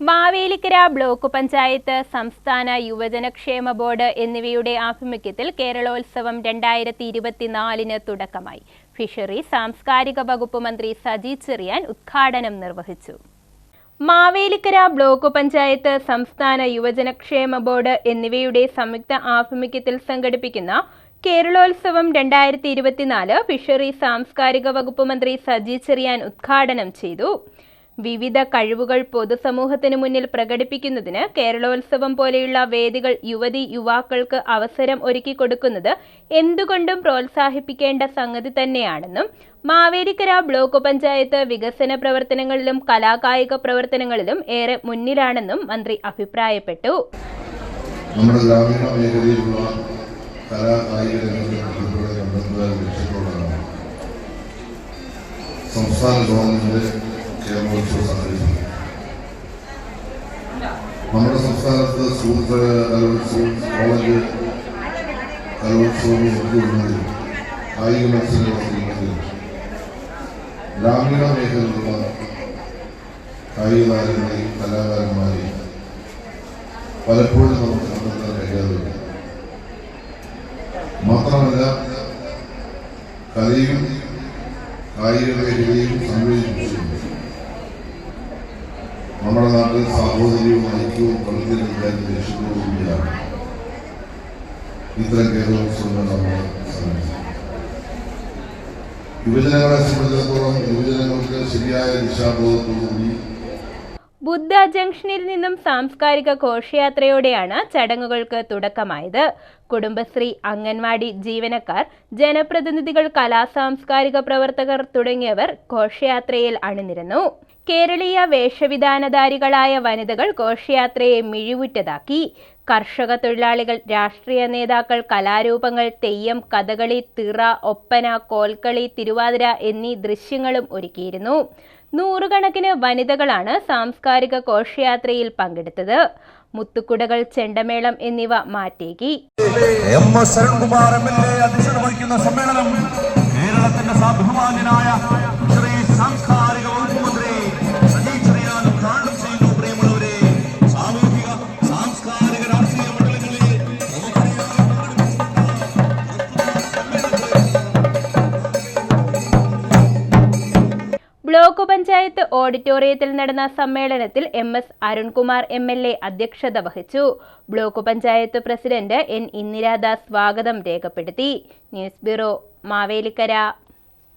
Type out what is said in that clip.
Mavelikkara block panchayat സംസ്ഥാന യുവജനക്ഷേമ board എന്നിവയുടെ ആഭിമുഖ്യത്തിൽ കേരളോത്സവം രണ്ടായിരത്തി ഇരുപത്തിനാലിന് തുടക്കമായി. ഫിഷറി സാംസ്കാരിക വകുപ്പ് മന്ത്രി സജി ചെറിയാൻ ഉദ്ഘാടനം നിർവഹിച്ചു. മാവേലിക്കര ബ്ലോക്ക് പഞ്ചായത്ത് സംസ്ഥാന യുവജനക്ഷേമ ബോർഡ് എന്നിവയുടെ സംയുക്ത ആഭിമുഖ്യത്തിൽ സംഘടിപ്പിക്കുന്ന കേരളോത്സവം രണ്ടായിരത്തി ഇരുപത്തിനാല് ഫിഷറി സാംസ്കാരിക വകുപ്പ് മന്ത്രി സജി ചെറിയാൻ ഉദ്ഘാടനം ചെയ്തു. വിവിധ കഴിവുകൾ പൊതുസമൂഹത്തിന് മുന്നിൽ പ്രകടിപ്പിക്കുന്നതിന് കേരളോത്സവം പോലെയുള്ള വേദികൾ യുവതി യുവാക്കൾക്ക് അവസരം ഒരുക്കി കൊടുക്കുന്നത് എന്തുകൊണ്ടും പ്രോത്സാഹിപ്പിക്കേണ്ട സംഗതി തന്നെയാണെന്നും മാവേലിക്കര ബ്ലോക്ക് പഞ്ചായത്ത് വികസന പ്രവർത്തനങ്ങളിലും കലാകായിക പ്രവർത്തനങ്ങളിലും ഏറെ മുന്നിലാണെന്നും മന്ത്രി അഭിപ്രായപ്പെട്ടു. നമ്മുടെ കലാകായിക സംസ്ഥാന ഗവൺമെന്റ് കേരളോത്സവം സംഘടിപ്പിക്കുന്നത് നമ്മുടെ സംസ്ഥാനത്ത് ക- കലോത്സവം കോളേജ് കലോത്സവം ഉൾക്കൊള്ളുന്നതിൽ കായിക മത്സരങ്ങൾ നടത്തുന്നതിൽ ഗ്രാമീണ മേഖലയിലുള്ള കായിക താരങ്ങളെയും കലാകാരന്മാരെയും പലപ്പോഴും നമുക്ക് കണ്ടെത്താൻ കഴിയാറില്ല മാത്രമല്ല കലയും കായിക മേഖലയും സംയോജിപ്പിച്ചു നാട്ടിൽ സാഹോദര്യവും ഐക്യവും വളർത്തിയെടുക്കാൻ ലക്ഷ്യത്തോടുകൂടിയാണ് ഇത്തരം കേരളോത്സവങ്ങൾ യുവജനങ്ങളെ സംബന്ധിച്ചിടത്തോളം യുവജനങ്ങൾക്ക് ശരിയായ ദിശാബോധത്തോടുകൂടി ബുദ്ധ ജംഗ്ഷനിൽ നിന്നും സാംസ്കാരിക ഘോഷയാത്രയോടെയാണ് ചടങ്ങുകൾക്ക് തുടക്കമായത്. കുടുംബശ്രീ അംഗൻവാടി ജീവനക്കാർ ജനപ്രതിനിധികൾ കലാ സാംസ്കാരിക പ്രവർത്തകർ തുടങ്ങിയവർ ഘോഷയാത്രയിൽ അണിനിരന്നു. കേരളീയ വേഷവിധാനധാരികളായ വനിതകൾ ഘോഷയാത്രയെ മിഴിവുറ്റതാക്കി. കർഷക തൊഴിലാളികൾ രാഷ്ട്രീയ നേതാക്കൾ കലാരൂപങ്ങൾ തെയ്യം കഥകളി തിറ ഒപ്പന കോൽക്കളി തിരുവാതിര എന്നീ ദൃശ്യങ്ങളും ഒരുക്കിയിരുന്നു. നൂറുകണക്കിന് വനിതകളാണ് സാംസ്കാരിക ഘോഷയാത്രയിൽ പങ്കെടുത്തത്. മുത്തുക്കുടകൾ ചെണ്ടമേളം എന്നിവ മാറ്റേകി. എം സമ്മേളനം കേരളത്തിന്റെ പഞ്ചായത്ത് ഓഡിറ്റോറിയത്തിൽ നടന്ന സമ്മേളനത്തിൽ M S Arunkumar M L A അധ്യക്ഷത വഹിച്ചു. Block panchayat president N Indiradas സ്വാഗതം രേഖപ്പെടുത്തി. News bureau Mavelikkara.